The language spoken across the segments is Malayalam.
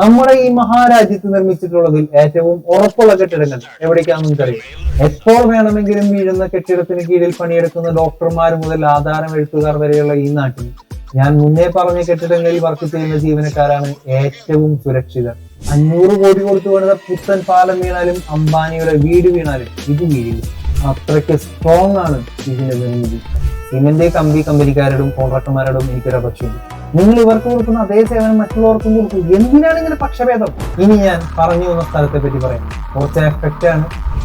നമ്മുടെ ഈ മഹാരാജ്യത്ത് നിർമ്മിച്ചിട്ടുള്ളതിൽ ഏറ്റവും ഉറപ്പുള്ള കെട്ടിടങ്ങൾ എവിടേക്കാണെന്ന് നിങ്ങൾക്കറിയാം എപ്പോൾ വേണമെങ്കിലും വീഴുന്ന കെട്ടിടത്തിന് കീഴിൽ പണിയെടുക്കുന്ന ഡോക്ടർമാർ മുതൽ ആധാരം എഴുത്തുകാർ വരെയുള്ള ഈ നാട്ടിൽ ഞാൻ മുന്നേ പറഞ്ഞ കെട്ടിടങ്ങളിൽ വർക്ക് ചെയ്യുന്ന ജീവനക്കാരാണ് ഏറ്റവും സുരക്ഷിതർ. അഞ്ഞൂറ് കോടി കൊടുത്തു പണിത പുത്തൻ പാലം വീണാലും അംബാനിയുടെ വീട് വീണാലും ഇത് വീഴില്ല. അത്രയ്ക്ക് സ്ട്രോങ് ആണ് ഇതിന്റെ നിർമ്മിതി. സിമന്റ് കമ്പി കമ്പനിക്കാരോടും കോൺട്രാക്ടർമാരോടും എനിക്കൊരു അപേക്ഷയുണ്ട് നിങ്ങൾ ഇവർക്ക് കൊടുക്കുന്ന അതേ സേവനം മറ്റുള്ളവർക്കും കൊടുക്കും. എന്തിനാണ് ഇങ്ങനെ പക്ഷഭേദം? ഇനി ഞാൻ പറഞ്ഞു വന്ന സ്ഥലത്തെ പറ്റി പറയാം. കുറച്ച് എഫക്റ്റ് ആണ്.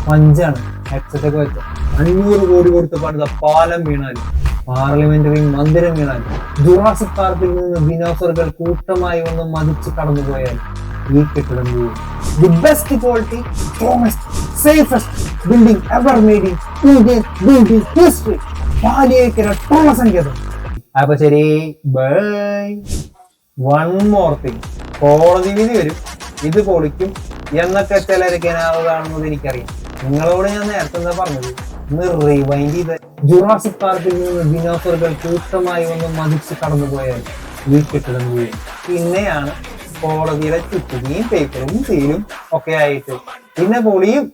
പഞ്ചാണ്. ഹെഡ്സെറ്റ് ഒക്കെ വെച്ച. അഞ്ഞൂറ് കോടി കൊടുത്ത് പണിത പാലം വീണാലും പാർലമെന്ററി മന്ദിരം വീണാൽ ജുറാസിക് പാർക്കിൽ നിന്ന് ദിനോസറുകൾ കൂട്ടമായി ഒന്ന് മതിച്ച് കടന്നുപോയാൽ ഈ കെട്ടിടം the best quality strongest safest building ever made in Indian building history Paliyekkara ടോളസംഖ്യതം അപ്പൊ ശരി ബൈ വൺ മോർ തിങ് കോടതി വിധി വരും. ഇത് പൊളിക്കും. എന്നൊക്കെ ചിലരൊക്കെ കാണുന്നത് എനിക്കറിയാം. നിങ്ങളോട് ഞാൻ നേരത്തെ എന്താ പറഞ്ഞത്? ഒന്ന് റിവൈൻഡ് ജുറാസിക് പാർക്കിൽ നിന്ന് ദിനോസറുകൾ കൂട്ടമായി ഒന്ന് മതിച്ച് കടന്നുപോയാൽ ഈ കെട്ടിടം വീഴും പിന്നെയാണ് കോടതിയുടെ ചുറ്റുകയും പേപ്പറും സീലും ഒക്കെ ആയിട്ട്. പിന്നെ പൊളിയും.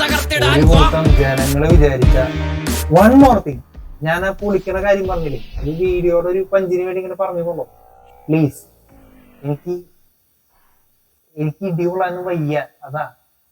ഒരു കൂട്ടം ജനങ്ങൾ വിചാരിച്ച. വൺ മോർ തിങ് ഞാൻ ആ പൊളിക്കണ കാര്യം പറഞ്ഞില്ലേ? ഈ വീഡിയോയുടെ ഒരു പഞ്ചിന് വേണ്ടി ഇങ്ങനെ പറഞ്ഞോളൂ പ്ലീസ് എനിക്ക് എനിക്ക് ഇടികൊള്ളാനും വയ്യ. അതാ.